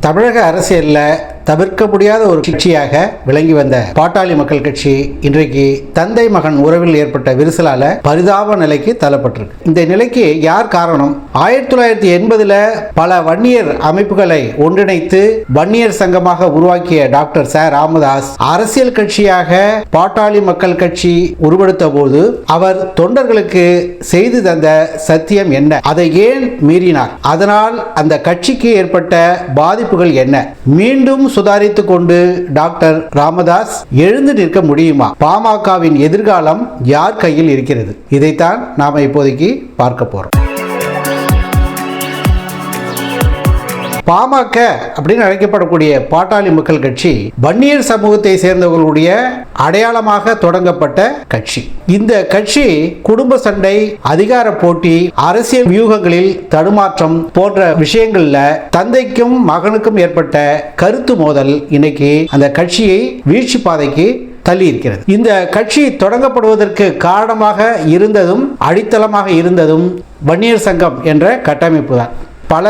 தமிழக அரசியலில் தவிர்க்க முடியாத ஒரு கட்சியாக விளங்கி வந்த பாட்டாளி மக்கள் கட்சி இன்றைக்கு தந்தை மகன் உறவில் ஏற்பட்ட விரிசலால பரிதாப நிலைக்கு தள்ளப்பட்டிருக்கு. இந்த நிலைக்கு யார் காரணம்? ஆயிரத்தி தொள்ளாயிரத்தி எண்பதுல பல வன்னியர் அமைப்புகளை ஒன்றிணைத்து வன்னியர் சங்கமாக உருவாக்கிய டாக்டர் ச. ராமதாஸ் அரசியல் கட்சியாக பாட்டாளி மக்கள் கட்சி உருவெடுத்த போது அவர் தொண்டர்களுக்கு செய்து தந்த சத்தியம் என்ன? அதை ஏன் மீறினார்? அதனால் அந்த கட்சிக்கு ஏற்பட்ட பாதிப்புகள் என்ன? மீண்டும் சுதாரித்துக் கொண்டு டாக்டர் ராமதாஸ் எழுந்து நிற்க முடியுமா? பாமகவின் எதிர்காலம் யார் கையில் இருக்கிறது? இதைத்தான் நாம இப்போதைக்கு பார்க்க போறோம். பாமக அப்படின்னு அழைக்கப்படக்கூடிய பாட்டாளி மக்கள் கட்சி வன்னியர் சமூகத்தை சேர்ந்தவர்களுடைய அடையாளமாக தொடங்கப்பட்ட கட்சி. இந்த கட்சி குடும்ப சண்டை அதிகார போட்டி அரசியல் வியூகங்களில் தடுமாற்றம் போன்ற விஷயங்கள்ல தந்தைக்கும் மகனுக்கும் ஏற்பட்ட கருத்து மோதல் இன்னைக்கு அந்த கட்சியை வீழ்ச்சி பாதைக்கு தள்ளி இருக்கிறது. இந்த கட்சி தொடங்கப்படுவதற்கு காரணமாக இருந்ததும் அடித்தளமாக இருந்ததும் வன்னியர் சங்கம் என்ற கட்டமைப்பு தான். பல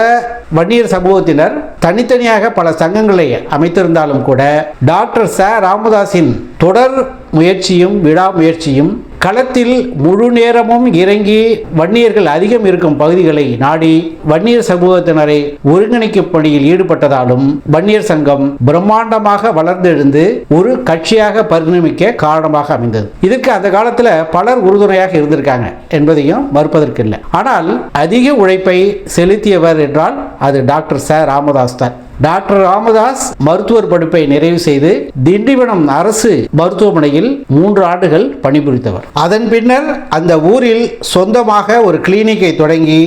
வன்னியர் சமூகத்தினர் தனித்தனியாக பல சங்கங்களை அமைத்திருந்தாலும் கூட டாக்டர் ச. ராமதாஸின் தொடர் முயற்சியும் விடாமுயற்சியும் களத்தில் முழு நேரமும் இறங்கி வன்னியர்கள் அதிகம் இருக்கும் பகுதிகளை நாடி வன்னியர் சமூகத்தினரை ஒருங்கிணைக்கும் பணியில் ஈடுபட்டதாலும் வன்னியர் சங்கம் பிரம்மாண்டமாக வளர்ந்தெழுந்து ஒரு கட்சியாக பரிணமிக்க காரணமாக அமைந்தது. இதுக்கு அந்த காலத்தில் பலர் உறுதுணையாக இருந்திருக்காங்க என்பதையும் மறுப்பதற்கில்லை. ஆனால் அதிக உழைப்பை செலுத்தியவர் என்றால் அது டாக்டர் ச. ராமதாஸ் தான். டாக்டர் ராமதாஸ் மருத்துவர் படிப்பை நிறைவு செய்து திண்டிவனம் அரசு மருத்துவமனையில் மூன்று ஆண்டுகள் பணிபுரித்தவர் அதன் பின்னர் அந்த ஊரில் சொந்தமாக ஒரு கிளினிக்கை தொடங்கி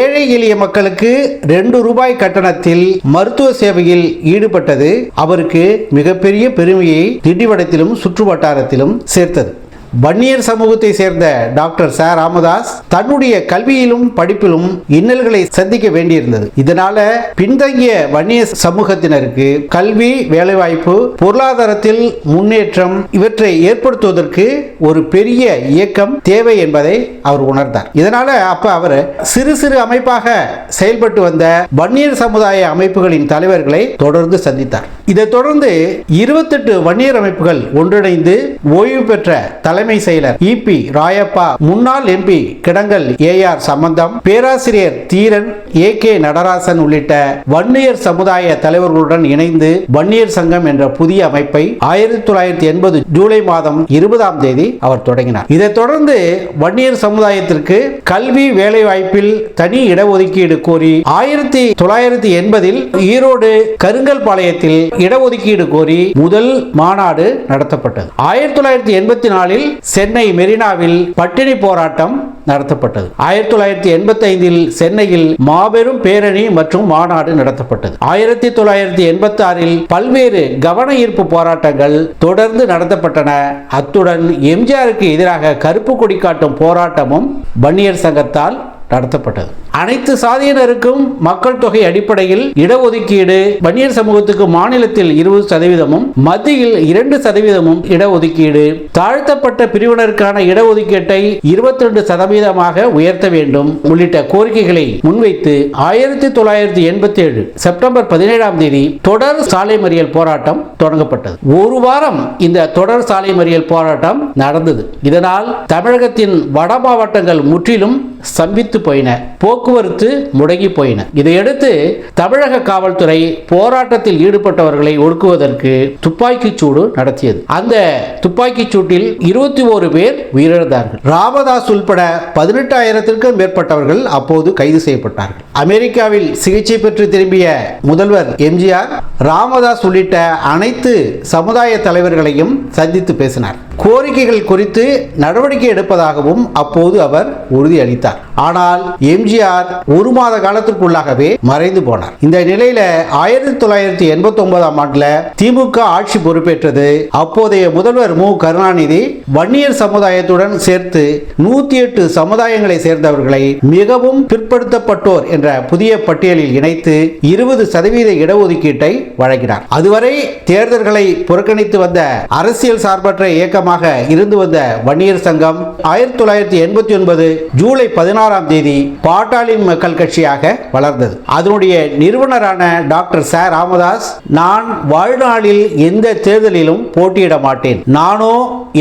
ஏழை எளிய மக்களுக்கு ரெண்டு ரூபாய் கட்டணத்தில் மருத்துவ சேவையில் ஈடுபட்டது. அவருக்கு மிகப்பெரிய பெருமையை திண்டிவனத்திலும் சுற்று வட்டாரத்திலும் சேர்த்தது. வன்னியர் சமூகத்தை சேர்ந்த டாக்டர் ச. ராமதாஸ் தன்னுடைய கல்வியிலும் படிப்பிலும் இன்னல்களை சந்திக்க வேண்டியிருந்தது. இதனால பின்தங்கிய வன்னிய சமூகத்தினருக்கு கல்வி வேலைவாய்ப்பு பொருளாதாரத்தில் முன்னேற்றம் இவற்றை ஏற்படுத்துவதற்கு ஒரு பெரிய இயக்கம் தேவை என்பதை அவர் உணர்ந்தார். இதனால அப்ப அவர் சிறு சிறு அமைப்பாக செயல்பட்டு வந்த வன்னியர் சமுதாய அமைப்புகளின் தலைவர்களை தொடர்ந்து சந்தித்தார். இதைத் தொடர்ந்து இருபத்தெட்டு வன்னியர் அமைப்புகள் ஒன்றிணைந்து ஓய்வு பெற்ற தலைமை செயலர் இபி ராயப்பா முன்னாள் எம்பி கிடங்கல் ஏஆர் சம்பந்தம் பேராசிரியர் தீரன் ஏ கே நடராசன் உள்ளிட்ட வன்னியர் சமுதாய தலைவர்களுடன் இணைந்து வன்னியர் சங்கம் என்ற புதிய அமைப்பை ஆயிரத்தி தொள்ளாயிரத்தி எண்பது ஜூலை மாதம் இருபதாம் தேதி அவர் தொடங்கினார். இதைத் தொடர்ந்து வன்னியர் சமுதாயத்திற்கு கல்வி வேலைவாய்ப்பில் தனி இடஒதுக்கீடு கோரி ஆயிரத்தி தொள்ளாயிரத்தி எண்பதில் ஈரோடு கருங்கல் பாளையத்தில் இடஒதுக்கீடு கோரி முதல் மாநாடு நடத்தப்பட்டது. ஆயிரத்தி தொள்ளாயிரத்தி எண்பத்தி நாலில் சென்னை மெரினாவில் பட்டினி போராட்டம் நடத்தப்பட்டது. ஆயிரத்தி தொள்ளாயிரத்தி எண்பத்தி ஐந்தில் சென்னையில் மாபெரும் பேரணி மற்றும் மாநாடு நடத்தப்பட்டது. ஆயிரத்தி தொள்ளாயிரத்தி எண்பத்தி ஆறில் பல்வேறு கவன ஈர்ப்பு போராட்டங்கள் தொடர்ந்து நடத்தப்பட்டன. அத்துடன் எம்ஜிஆருக்கு எதிராக கருப்பு கொடி காட்டும் போராட்டமும் வன்னியர் சங்கத்தால் நடத்தப்பட்டது. அனைத்து சாதியினருக்கும் மக்கள் தொகை அடிப்படையில் இடஒதுக்கீடு வன்னியர் சமூகத்துக்கு மாநிலத்தில் இருபது சதவீதமும் மத்தியில் இரண்டு சதவீதமும் இடஒதுக்கீடு. தாழ்த்தப்பட்ட பிரிவினருக்கான இடஒதுக்கீட்டை இருபத்தி ரெண்டு சதவீதமாக உயர்த்த வேண்டும் உள்ளிட்ட கோரிக்கைகளை முன்வைத்து ஆயிரத்தி தொள்ளாயிரத்தி எண்பத்தி ஏழு செப்டம்பர் பதினேழாம் தேதி தொடர் சாலை மறியல் போராட்டம் தொடங்கப்பட்டது. ஒரு வாரம் இந்த தொடர் சாலை மறியல் போராட்டம் நடந்தது. இதனால் தமிழகத்தின் வட மாவட்டங்கள் முற்றிலும் ஸ்தம்பித்து போயின. போக்குவரத்து முடங்கி போயின. இதையடுத்து தமிழக காவல்துறை போராட்டத்தில் ஈடுபட்டவர்களை ஒடுக்குவதற்கு துப்பாக்கிச் சூடு நடத்தியது. அந்த துப்பாக்கி சூட்டில் இருபத்தி ஓரு பேர் உயிரிழந்தார்கள். ராமதாஸ் உள்பட பதினெட்டாயிரத்திற்கும் மேற்பட்டவர்கள் அப்போது கைது செய்யப்பட்டார்கள். அமெரிக்காவில் சிகிச்சை பெற்று திரும்பிய முதல்வர் எம்ஜிஆர் ராமதாஸ் உள்ளிட்ட அனைத்து சமுதாய தலைவர்களையும் சந்தித்து பேசினார். கோரிக்கைகள் குறித்து நடவடிக்கை எடுப்பதாகவும் அப்போது அவர் உறுதியளித்தார். ஆனால் எம்ஜிஆர் ஒரு மாத காலத்திற்குள்ளாகவே மறைந்து போனார். இந்த நிலையில ஆயிரத்தி தொள்ளாயிரத்தி எண்பத்தி ஒன்பதாம் ஆண்டுல திமுக ஆட்சி பொறுப்பேற்றது. அப்போதைய முதல்வர் மு. கருணாநிதி வன்னியர் சமுதாயத்துடன் சேர்த்து நூத்தி எட்டு சமுதாயங்களை சேர்ந்தவர்களை மிகவும் பிற்படுத்தப்பட்டோர் என்ற புதிய பட்டியலில் இணைத்து இருபது சதவீத இடஒதுக்கீட்டை வழங்கினார். அதுவரை தேர்தல்களை புறக்கணித்து வந்த அரசியல் சார்பற்ற இயக்கம் இயக்கமாக இருந்து வந்த வன்னியர் சங்கம் ஆயிரத்தி தொள்ளாயிரத்தி எண்பத்தி ஒன்பது ஜூலை பதினாறாம் தேதி பாட்டாளி மக்கள் கட்சியாக வளர்ந்தது. அதனுடைய நிறுவனரான டாக்டர் ச. ராமதாஸ் நான் வாழ்நாளில் எந்த தேர்தலிலும் போட்டியிட மாட்டேன். நானோ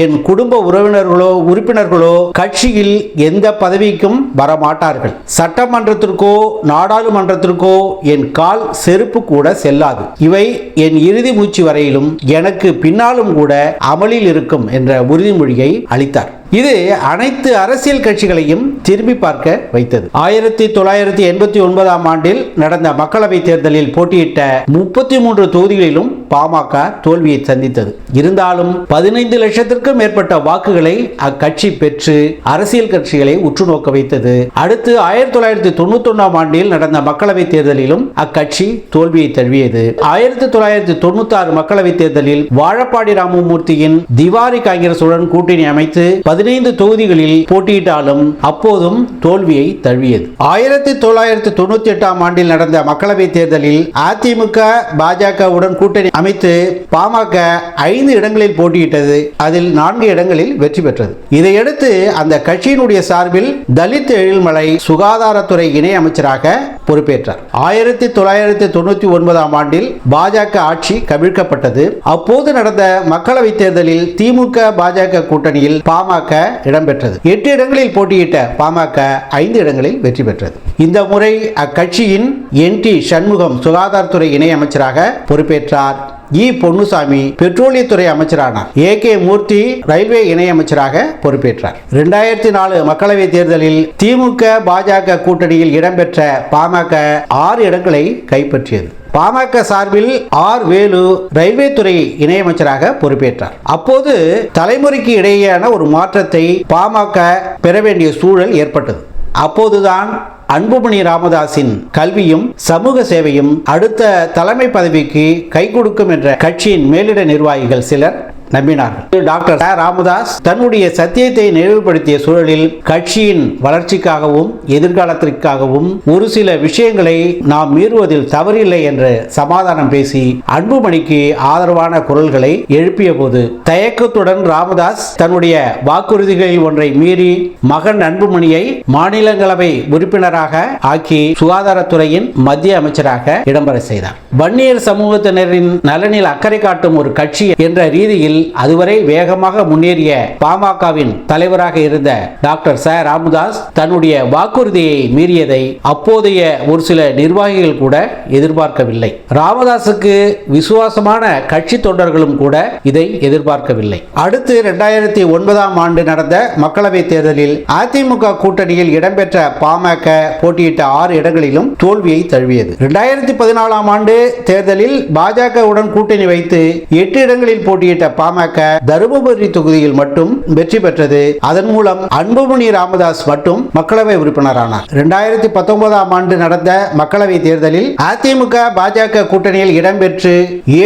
என் குடும்ப உறவினர்களோ உறுப்பினர்களோ கட்சியில் எந்த பதவிக்கும் வரமாட்டார்கள். சட்டமன்றத்திற்கோ நாடாளுமன்றத்திற்கோ என் கால் செருப்பு கூட செல்லாது. இவை என் இறுதி மூச்சு வரையிலும் எனக்கு பின்னாலும் கூட அமலில் இருக்கும் என்ற உறுதிமொழியை அளித்தார். இது அனைத்து அரசியல் கட்சிகளையும் திரும்பி பார்க்க வைத்தது. ஆயிரத்தி தொள்ளாயிரத்தி எண்பத்தி ஒன்பதாம் ஆண்டில் நடந்த மக்களவை தேர்தலில் போட்டியிட்ட முப்பத்தி மூன்று தொகுதிகளிலும் பாமக தோல்வியை சந்தித்தது. இருந்தாலும் பதினைந்து லட்சத்திற்கும் மேற்பட்ட வாக்குகளை அக்கட்சி பெற்று அரசியல் கட்சிகளை உற்று நோக்க வைத்தது. அடுத்து ஆயிரத்தி தொள்ளாயிரத்தி தொண்ணூத்தி ஒன்றாம் ஆண்டில் நடந்த மக்களவை தேர்தலிலும் அக்கட்சி தோல்வியை தழுவியது. ஆயிரத்தி தொள்ளாயிரத்தி தொண்ணூத்தி ஆறு மக்களவை தேர்தலில் வாழப்பாடி ராமமூர்த்தியின் திவாரி காங்கிரசுடன் கூட்டணி அமைத்து பதினைந்து தொகுதிகளில் போட்டியிட்டாலும் அப்போதும் தோல்வியை தழுவியது. ஆயிரத்தி தொள்ளாயிரத்தி தொண்ணூத்தி எட்டாம் ஆண்டில் நடந்த மக்களவை தேர்தலில் அதிமுக பாஜகவுடன் கூட்டணி அமைத்து பாமக ஐந்து இடங்களில் போட்டியிட்டது. அதில் நான்கு இடங்களில் வெற்றி பெற்றது. இதையடுத்து அந்த கட்சியினுடைய சார்பில் தலித் எழில்மலை சுகாதாரத்துறை இணை அமைச்சராக பொறுப்பேற்றார். ஆயிரத்தி தொள்ளாயிரத்தி தொண்ணூத்தி ஒன்பதாம் ஆண்டில் பாஜக ஆட்சி கவிழ்க்கப்பட்டது. அப்போது நடந்த மக்களவை தேர்தலில் திமுக பாஜக கூட்டணியில் பாமக இடம்பெற்றது. எட்டு இடங்களில் போட்டியிட்ட பாமக ஐந்து இடங்களில் வெற்றி பெற்றது. இந்த முறை அக்கட்சியின் என் டி சண்முகம் சுகாதாரத்துறை இணை அமைச்சராக பொறுப்பேற்றார் இ பொன்னுசாமி பெட்ரோலியத்துறை அமைச்சரானார் ஏ கே மூர்த்தி ரயில்வே இணையமைச்சராக பொறுப்பேற்றார். இரண்டாயிரத்தி நாலு மக்களவை தேர்தலில் திமுக பாஜக கூட்டணியில் இடம்பெற்ற பாமக ஆறு இடங்களை கைப்பற்றியது. பாமக சார்பில் ஆர் வேலு ரயில்வே துறை இணையமைச்சராக பொறுப்பேற்றார். அப்போது தலைமுறைக்கு இடையேயான ஒரு மாற்றத்தை பாமக பெற வேண்டிய சூழல் ஏற்பட்டது. அப்போதுதான் அன்புமணி ராமதாஸின் கல்வியும் சமூக சேவையும் அடுத்த தலைமை பதவிக்கு கை கொடுக்கும் என்ற கட்சியின் மேலிட நிர்வாகிகள் சிலர் நம்பினார்கள் டாக்டர் ச. ராமதாஸ் தன்னுடைய சத்தியத்தை நினைவுபடுத்திய சூழலில் கட்சியின் வளர்ச்சிக்காகவும் எதிர்காலத்திற்காகவும் ஒரு சில விஷயங்களை நாம் மீறுவதில் தவறில்லை என்று சமாதானம் பேசி அன்புமணிக்கு ஆதரவான குரல்களை எழுப்பிய போது தயக்கத்துடன் ராமதாஸ் தன்னுடைய வாக்குறுதிகளில் ஒன்றை மீறி மகன் அன்புமணியை மாநிலங்களவை உறுப்பினராக ஆக்கி சுகாதாரத்துறையின் மத்திய அமைச்சராக இடம்பெற செய்தார் வன்னியர் சமூகத்தினரின் நலனில் அக்கறை காட்டும் ஒரு கட்சி என்ற ரீதியில் அதுவரை வேகமாக முன்னேறிய பாமகவின் தலைவராக இருந்த டாக்டர் ச. ராமதாஸ் தன்னுடைய வாக்குறுதியை மீறியதை அப்போதைய ஒரு சில நிர்வாகிகள் கூட எதிர்பார்க்கவில்லை. ராமதாசுக்கு விசுவாசமான கட்சி தொண்டர்களும் கூட இதை எதிர்பார்க்கவில்லை. அடுத்து இரண்டாயிரத்தி ஒன்பதாம் ஆண்டு நடந்த மக்களவை தேர்தலில் அதிமுக கூட்டணியில் இடம்பெற்ற பாமக போட்டியிட்ட ஆறு இடங்களிலும் தோல்வியை தழுவியது. இரண்டாயிரத்தி பதினாலாம் ஆண்டு தேர்தலில் பாஜகவுடன் கூட்டணி வைத்து எட்டு இடங்களில் போட்டியிட்ட பாமக தருமபுரி தொகுதியில் மட்டும் வெற்றி பெற்றது. அதன் மூலம் அன்புமணி ராமதாஸ் மட்டும் மக்களவை உறுப்பினரானார். இரண்டாயிரத்தி பத்தொன்பதாம் ஆண்டு நடந்த மக்களவை தேர்தலில் அதிமுக பாஜக கூட்டணியில் இடம்பெற்று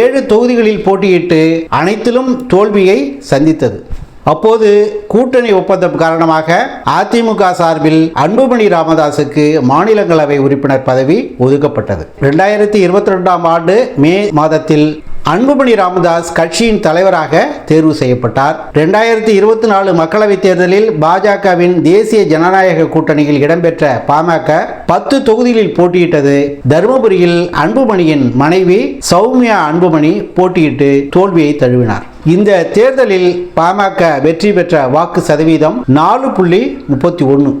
ஏழு தொகுதிகளில் போட்டியிட்டு அனைத்திலும் தோல்வியை சந்தித்தது. அப்போது கூட்டணி ஒப்பந்தம் காரணமாக அதிமுக சார்பில் அன்புமணி ராமதாசுக்கு மாநிலங்களவை உறுப்பினர் பதவி ஒதுக்கப்பட்டது. இரண்டாயிரத்தி இருபத்தி ரெண்டாம் ஆண்டு மே மாதத்தில் அன்புமணி ராமதாஸ் கட்சியின் தலைவராக தேர்வு செய்யப்பட்டார். இரண்டாயிரத்தி இருபத்தி நாலு மக்களவைத் தேர்தலில் பாஜகவின் தேசிய ஜனநாயக கூட்டணியில் இடம்பெற்ற பாமக பத்து தொகுதிகளில் போட்டியிட்டது. தருமபுரியில் அன்புமணியின் மனைவி சௌமியா அன்புமணி போட்டியிட்டு தோல்வியை தழுவினார். இந்த தேர்தலில் பாமக வெற்றி பெற்ற வாக்கு சதவீதம் நாலு புள்ளி முப்பத்தி ஒன்று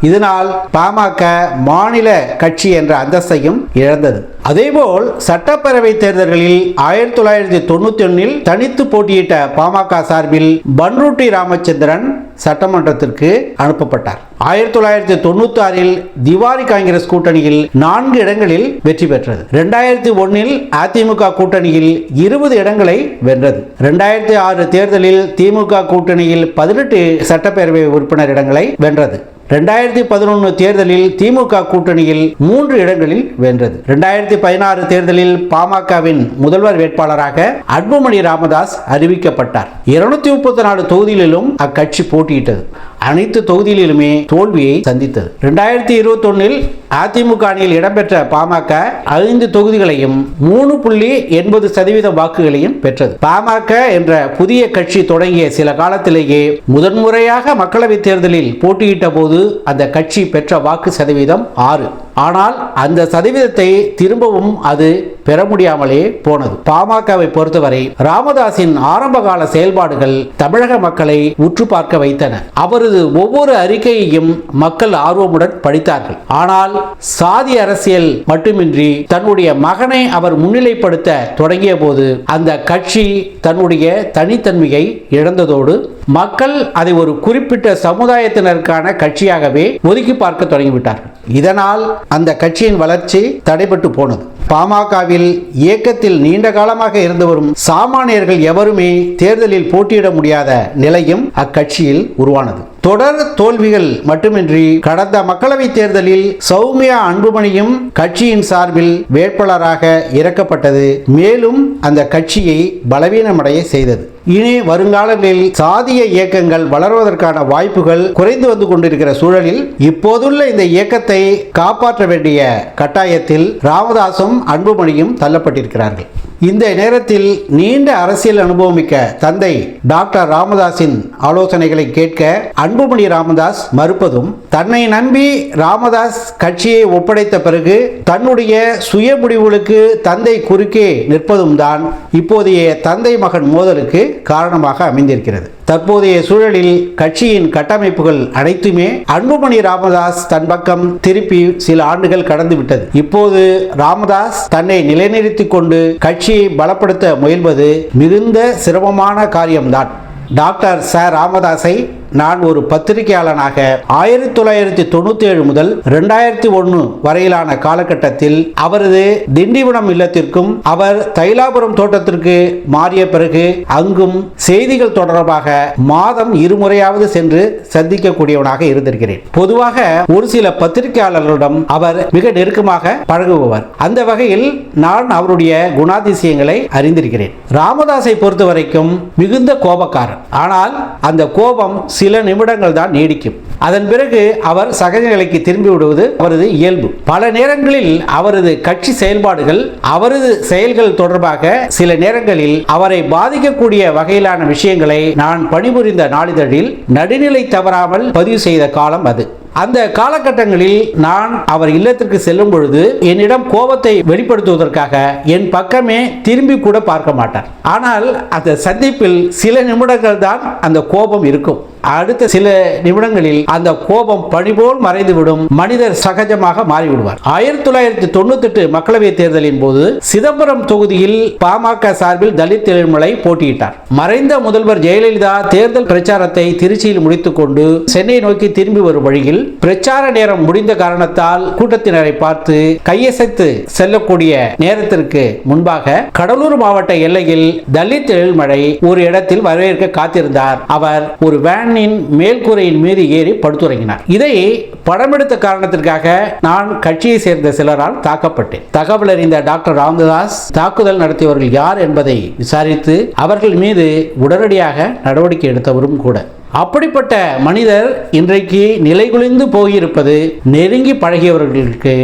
இதனால் பாமக மாநில கட்சி என்ற அந்தஸ்தையும் இழந்தது. அதேபோல் சட்டப்பேரவை தேர்தல்களில் ஆயிரத்தி தொள்ளாயிரத்தி தொண்ணூத்தி ஒன்னில் தனித்து போட்டியிட்ட பாமக சார்பில் பன்ருட்டி ராமச்சந்திரன் சட்டமன்றத்திற்கு அனுப்பப்பட்டார். ஆயிரத்தி தொள்ளாயிரத்தி தொண்ணூத்தி ஆறில் திவாரி காங்கிரஸ் கூட்டணியில் நான்கு இடங்களில் வெற்றி பெற்றது. இரண்டாயிரத்தி ஒன்னில் அதிமுக கூட்டணியில் இருபது இடங்களை வென்றது. இரண்டாயிரத்தி ஆறு தேர்தலில் திமுக கூட்டணியில் பதினெட்டு சட்டப்பேரவை உறுப்பினர் இடங்களை வென்றது. ரெண்டாயிரத்தி பதினொன்று தேர்தலில் திமுக கூட்டணியில் மூன்று இடங்களில் வென்றது. ரெண்டாயிரத்தி பதினாறு தேர்தலில் பாமகவின் முதல்வர் வேட்பாளராக அன்புமணி ராமதாஸ் அறிவிக்கப்பட்டார். இருநூத்தி முப்பத்தி நாலு தொகுதிகளிலும் அக்கட்சி போட்டியிட்டது. அனைத்து தொகுதிகளிலுமே தோல்வியை சந்தித்தது. இரண்டாயிரத்தி இருபத்தி ஒன்னில் அதிமுக அணியில் இடம்பெற்ற பாமக ஐந்து தொகுதிகளையும் மூணு புள்ளி எண்பது சதவீத வாக்குகளையும் பெற்றது. பாமக என்ற புதிய கட்சி தொடங்கிய சில காலத்திலேயே முதன்முறையாக மக்களவைத் தேர்தலில் போட்டியிட்ட போது அந்த கட்சி பெற்ற வாக்கு சதவீதம் ஆறு. ஆனால் அந்த சதவீதத்தை திரும்பவும் அது பெற முடியாமலே போனது. பாமகவை பொறுத்தவரை ராமதாசின் ஆரம்பகால செயல்பாடுகள் தமிழக மக்களை உற்று பார்க்க வைத்தன. அவரது ஒவ்வொரு அறிக்கையையும் மக்கள் ஆர்வமுடன் படித்தார்கள். ஆனால் சாதி அரசியல் மட்டுமின்றி தன்னுடைய மகனை அவர் முன்னிலைப்படுத்த தொடங்கிய போது அந்த கட்சி தன்னுடைய தனித்தன்மையை இழந்ததோடு மக்கள் அதை ஒரு குறிப்பிட்ட சமுதாயத்தினருக்கான கட்சியாகவே ஒதுக்கி பார்க்க தொடங்கிவிட்டார்கள். இதனால் அந்த கட்சியின் வளர்ச்சி தடைபட்டு போனது. பாமகவில் இயக்கத்தில் நீண்ட காலமாக இருந்து வரும் சாமானியர்கள் எவருமே தேர்தலில் போட்டியிட முடியாத நிலையும் அக்கட்சியில் உருவானது. தொடர் தோல்விகள் மட்டுமின்றி கடந்த மக்களவைத் தேர்தலில் சௌமியா அன்புமணியும் கட்சியின் சார்பில் வேட்பாளராக இறக்கப்பட்டது. மேலும் அந்த கட்சியை பலவீனமடைய செய்தது. இனி வருங்காலங்களில் சாதிய இயக்கங்கள் வளர்வதற்கான வாய்ப்புகள் குறைந்து வந்து கொண்டிருக்கிற சூழலில் இப்போதுள்ள இந்த இயக்கத்தை காப்பாற்ற வேண்டிய கட்டாயத்தில் ராமதாசும் அன்புமணியும் தள்ளப்பட்டிருக்கிறார்கள். இந்த நேரத்தில் நீண்ட அரசியல் அனுபவமிக்க தந்தை டாக்டர் ராமதாஸின் ஆலோசனைகளை கேட்க அன்புமணி ராமதாஸ் மறுப்பதும் தன்னை நம்பி ராமதாஸ் கட்சியை ஒப்படைத்த பிறகு தன்னுடைய சுய முடிவுகளுக்கு தந்தை குறுக்கே நிற்பதும் தான் இப்போதைய தந்தை மகன் மோதலுக்கு காரணமாக அமைந்திருக்கிறது. தற்போதைய சூழலில் கட்சியின் கட்டமைப்புகள் அனைத்துமே அன்புமணி ராமதாஸ் தன் பக்கம் திருப்பி சில ஆண்டுகள் கடந்துவிட்டது. இப்போது ராமதாஸ் தன்னை நிலைநிறுத்திக் கொண்டு கட்சி கட்சியை பலப்படுத்த முயல்வது மிகுந்த சிரமமான காரியம்தான். டாக்டர் ச. ராமதாஸை நான் ஒரு பத்திரிகையாளனாக ஆயிரத்தி தொள்ளாயிரத்தி தொண்ணூத்தி ஏழு முதல் ரெண்டாயிரத்தி ஒன்று வரையிலான காலகட்டத்தில் அவரது திண்டிவனம் இல்லத்திற்கும் அவர் தைலாபுரம் தோட்டத்திற்கு மாறிய பிறகு அங்கும் செய்திகள் தொடர்பாக மாதம் இருமுறையாவது சென்று சந்திக்கக்கூடியவனாக இருந்திருக்கிறேன். பொதுவாக ஒரு சில பத்திரிகையாளர்களிடம் அவர் மிக நெருக்கமாக பழகுபவர். அந்த வகையில் நான் அவருடைய குணாதிசயங்களை அறிந்திருக்கிறேன். ராமதாஸை பொறுத்த வரைக்கும் மிகுந்த கோபக்காரன். ஆனால் அந்த கோபம் சில நிமிடங்கள் தான் நீடிக்கும். அதன் பிறகு அவர் சகஜ நிலைக்கு திரும்பி விடுவது அவரது இயல்பு. பல நேரங்களில் அவரது கட்சி செயல்பாடுகள் அவரது செயல்கள் தொடர்பாக சில நேரங்களில் அவரை பாதிக்கக்கூடிய வகையிலான விஷயங்களை நான் பணிபுரிந்த நாளிதழில் நடுநிலை தவறாமல் பதிவு செய்த காலம் அது. அந்த காலகட்டங்களில் நான் அவர் இல்லத்திற்கு செல்லும் பொழுது என்னிடம் கோபத்தை வெளிப்படுத்துவதற்காக என் பக்கமே திரும்பி கூட பார்க்க மாட்டார். ஆனால் அந்த சந்திப்பில் சில நிமிடங்கள் தான் அந்த கோபம் இருக்கும். அடுத்த சில நிமிடங்களில் அந்த கோபம் பணிபோல் மறைந்துவிடும். மனிதர் சகஜமாக மாறிவிடுவார். ஆயிரத்தி தொள்ளாயிரத்தி தொண்ணூத்தி எட்டு மக்களவை தேர்தலின் போது சிதம்பரம் தொகுதியில் பாமக சார்பில் தலித் எழுமலை போட்டியிட்டார். மறைந்த முதல்வர் ஜெயலலிதா தேர்தல் பிரச்சாரத்தை திருச்சியில் முடித்துக் கொண்டு சென்னை நோக்கி திரும்பி வரும் வழியில் பிரச்சார நேரம் முடிந்த காரணத்தால் கூட்டத்தினரை பார்த்து கையசைத்து செல்லக்கூடிய நேரத்திற்கு முன்பாக கடலூர் மாவட்ட எல்லையில் தலித் எழுமழை ஒரு இடத்தில் வரவேற்க காத்திருந்தார். அவர் ஒரு வேன் வேனின் மேல்கூரையின் மீது ஏறி படுத்துறங்கினார். இதை படமெடுத்த காரணத்திற்காக நான் கட்சியை சேர்ந்த சிலரால் தாக்கப்பட்டேன். தகவல் அறிந்த டாக்டர் ராமதாஸ் தாக்குதல் நடத்தியவர்கள் யார் என்பதை விசாரித்து அவர்கள் மீது உடனடியாக நடவடிக்கை எடுத்தவரும் கூட. அப்படிப்பட்ட மனிதர் இன்றைக்கு நிலைகுலிந்து போயிருப்பது நெருங்கி பழகியவர்களுக்கு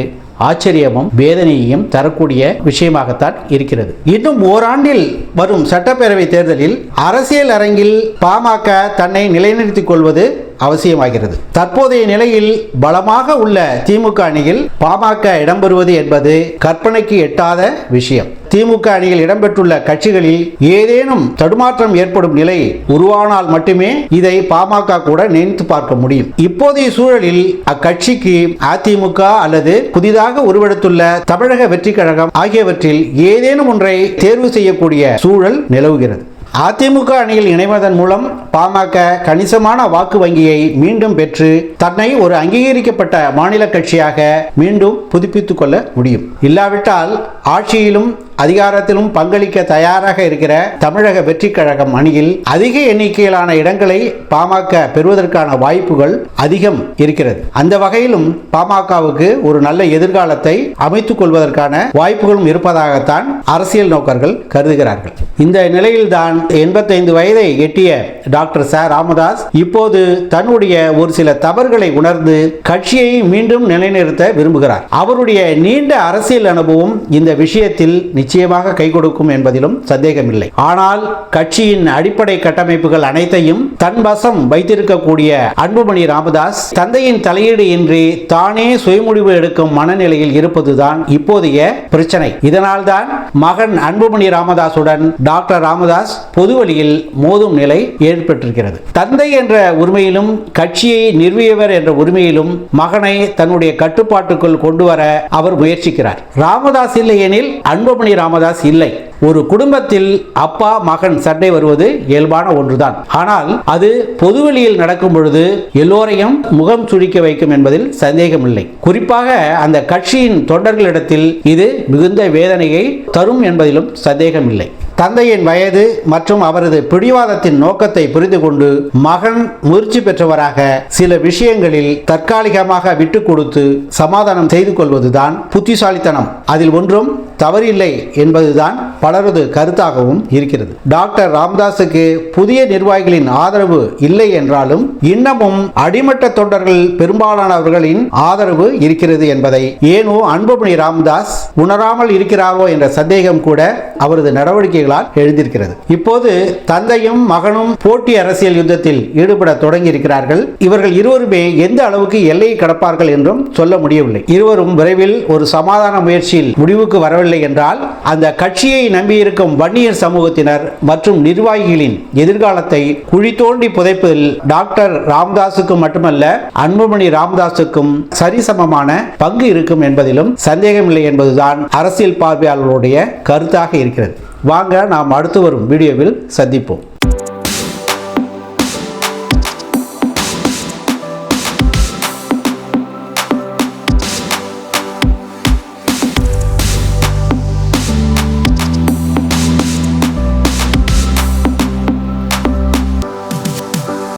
ஆச்சரியமும் வேதனையையும் தரக்கூடிய விஷயமாகத்தான் இருக்கிறது. இன்னும் ஓராண்டில் வரும் சட்டப்பேரவை தேர்தலில் அரசியல் அரங்கில் பாமக தன்னை நிலைநிறுத்திக் கொள்வது அவசியமாகிறது. தற்போதைய நிலையில் பலமாக உள்ள திமுக அணியில் பாமக இடம்பெறுவது என்பது கற்பனைக்கு எட்டாத விஷயம். திமுக அணியில் இடம்பெற்றுள்ள கட்சிகளில் ஏதேனும் தடுமாற்றம் ஏற்படும் நிலை உருவானால் மட்டுமே இதை பாமக கூட நினைத்து பார்க்க முடியும். இப்போதைய சூழலில் அக்கட்சிக்கு அதிமுக அல்லது புதிதாக உருவெடுத்துள்ள தமிழக வெற்றி கழகம் ஆகியவற்றில் ஏதேனும் ஒன்றை தேர்வு செய்யக்கூடிய சூழல் நிலவுகிறது. அதிமுக அணியில் இணைவதன் மூலம் பாமக கணிசமான வாக்கு வங்கியை மீண்டும் பெற்று தன்னை ஒரு அங்கீகரிக்கப்பட்ட மாநில கட்சியாக மீண்டும் புதுப்பித்துக் கொள்ள முடியும். இல்லாவிட்டால் ஆட்சியிலும் அதிகாரத்திலும் பங்களிக்க தயாராக இருக்கிற தமிழக வெற்றி கழகம் அணியில் அதிக எண்ணிக்கையிலான இடங்களை பாமக பெறுவதற்கான வாய்ப்புகள் அதிகம் இருக்கிறது. அந்த வகையிலும் பாமகவுக்கு ஒரு நல்ல எதிர்காலத்தை அமைத்துக் கொள்வதற்கான வாய்ப்புகளும் இருப்பதாகத்தான் அரசியல் நோக்கர்கள் கருதுகிறார்கள். இந்த நிலையில்தான் எண்பத்தைந்து வயதை எட்டிய டாக்டர் ச. ராமதாஸ் இப்போது தன்னுடைய ஒரு சில தவறுகளை உணர்ந்து கட்சியை மீண்டும் நிலைநிறுத்த விரும்புகிறார். அவருடைய நீண்ட அரசியல் அனுபவம் இந்த விஷயத்தில் நிச்சயமாக கை கொடுக்கும் என்பதிலும் சந்தேகமில்லை. ஆனால் கட்சியின் அடிப்படை கட்டமைப்புகள் அனைத்தையும் தன் வசம் வைத்திருக்கக்கூடிய அன்புமணி ராமதாஸ் தந்தையின் தலையீடு இன்றி தானே சுயமுடிவு எடுக்கும் மனநிலையில் இருப்பதுதான் இப்போதைய பிரச்சனை. இதனால்தான் மகன் அன்புமணி ராமதாசுடன் டாக்டர் ராமதாஸ் பொதுவழியில் மோதும் நிலை ஏற்பட்டிருக்கிறது. தந்தை என்ற உரிமையிலும் கட்சியை நிறுவியவர் என்ற உரிமையிலும் மகனை தன்னுடைய கட்டுப்பாட்டுக்குள் கொண்டு வர அவர் முயற்சிக்கிறார். ராமதாஸ் இல்லை எனில் அன்புமணி ராமதாஸ் இல்லை. ஒரு குடும்பத்தில் அப்பா மகன் சண்டை வருவது இயல்பான ஒன்றுதான். ஆனால் அது பொதுவெளியில் நடக்கும் பொழுது எல்லோரையும் முகம் சுழிக்க வைக்கும் என்பதில் சந்தேகமில்லை. குறிப்பாக அந்த கட்சியின் தொண்டர்களிடத்தில் இது மிகுந்த வேதனையை தரும் என்பதிலும் சந்தேகமில்லை. தந்தையின் வயது மற்றும் அவரது பிடிவாதத்தின் நோக்கத்தை புரிந்து கொண்டு மகன் முயற்சி பெற்றவராக சில விஷயங்களில் தற்காலிகமாக விட்டு கொடுத்து சமாதானம் செய்து கொள்வதுதான் புத்திசாலித்தனம். அதில் ஒன்றும் தவறில்லை என்பதுதான் பலரது கருத்தாகவும் இருக்கிறது. டாக்டர் ராம்தாஸுக்கு புதிய நிர்வாகிகளின் ஆதரவு இல்லை என்றாலும் இன்னமும் அடிமட்ட தொண்டர்கள் பெரும்பாலானவர்களின் ஆதரவு இருக்கிறது என்பதை ஏனோ அன்புமணி ராமதாஸ் உணராமல் இருக்கிறாரோ என்ற சந்தேகம் கூட அவரது நடவடிக்கை நடவடிக்கைகளால் எழுந்திருக்கிறது இப்போது தந்தையும் மகனும் போட்டி அரசியல் யுத்தத்தில் ஈடுபட தொடங்கி இருக்கிறார்கள் இவர்கள் இருவருமே எந்த அளவுக்கு எல்லையை கடப்பார்கள் என்றும் சொல்ல முடியவில்லை. இருவரும் விரைவில் ஒரு சமாதான முயற்சியில் முடிவுக்கு வரவில்லை என்றால் அந்த கட்சியை நம்பியிருக்கும் வன்னியர் சமூகத்தினர் மற்றும் நிர்வாகிகளின் எதிர்காலத்தை குழி தோண்டி புதைப்பதில் டாக்டர் ராமதாஸுக்கும் மட்டுமல்ல அன்புமணி ராமதாஸுக்கும் சரிசமமான பங்கு இருக்கும் என்பதிலும் சந்தேகமில்லை என்பதுதான் அரசியல் பார்வையாளர்களுடைய கருத்தாக இருக்கிறது. வாங்க நாம் அடுத்து வரும் வீடியோவில் சந்திப்போம்.